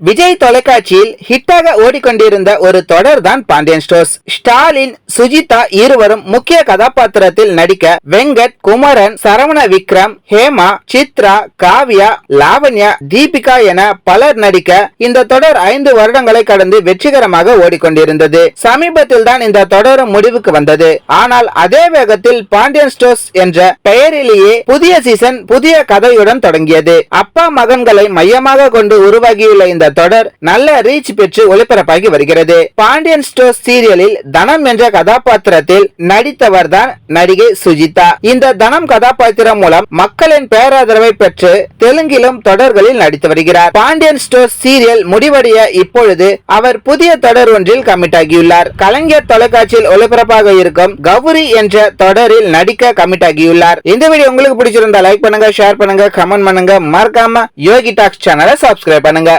விஜய் தொலைக்காட்சியில் ஹிட்டாக ஓடிக்கொண்டிருந்த ஒரு தொடர் தான் பாண்டியன் ஸ்டோர்ஸ். ஸ்டாலின் சுஜிதா இருவரும் முக்கிய கதாபாத்திரத்தில் நடிக்க வெங்கட் குமரன் சரவண விக்ரம் ஹேமா சித்ரா காவ்யா லாவண்யா தீபிகா என பலர் நடிக்க இந்த தொடர் ஐந்து வருடங்களை கடந்து வெற்றிகரமாக ஓடிக்கொண்டிருந்தது. சமீபத்தில் தான் இந்த தொடரும் முடிவுக்கு வந்தது. ஆனால் அதே வேகத்தில் பாண்டியன் ஸ்டோர்ஸ் என்ற பெயரிலேயே புதிய சீசன் புதிய கதையுடன் தொடங்கியது. அப்பா மகன்களை மையமாக கொண்டு உருவாகியுள்ள இந்த தொடர் நல்ல ரீச் பெற்று ஒளிபரப்பாகி வருகிறது. பாண்டியன் ஸ்டோர் சீரியலில் தனம் என்ற கதாபாத்திரத்தில் நடித்தவர் தான் நடிகை சுஜிதா. இந்த தனம் கதாபாத்திரம் மூலம் மக்களின் பேராதரவை பெற்று தெலுங்கிலும் தொடர்களில் நடித்து வருகிறார். பாண்டியன் ஸ்டோர் சீரியல் முடிவடைய இப்பொழுது அவர் புதிய தொடர் ஒன்றில் கமிட் ஆகியுள்ளார். கலைஞர் தொலைக்காட்சியில் ஒளிபரப்பாக இருக்கும் கௌரி என்ற தொடரில் நடிக்க கமிட் ஆகியுள்ளார். இந்த வீடியோ உங்களுக்கு பிடிச்சிருந்தா லைக் பண்ணுங்க ஷேர் பண்ணுங்க கமெண்ட் பண்ணுங்க. மறக்காம யோகி டாக்ஸ் சேனலை சப்ஸ்கிரைப் பண்ணுங்க.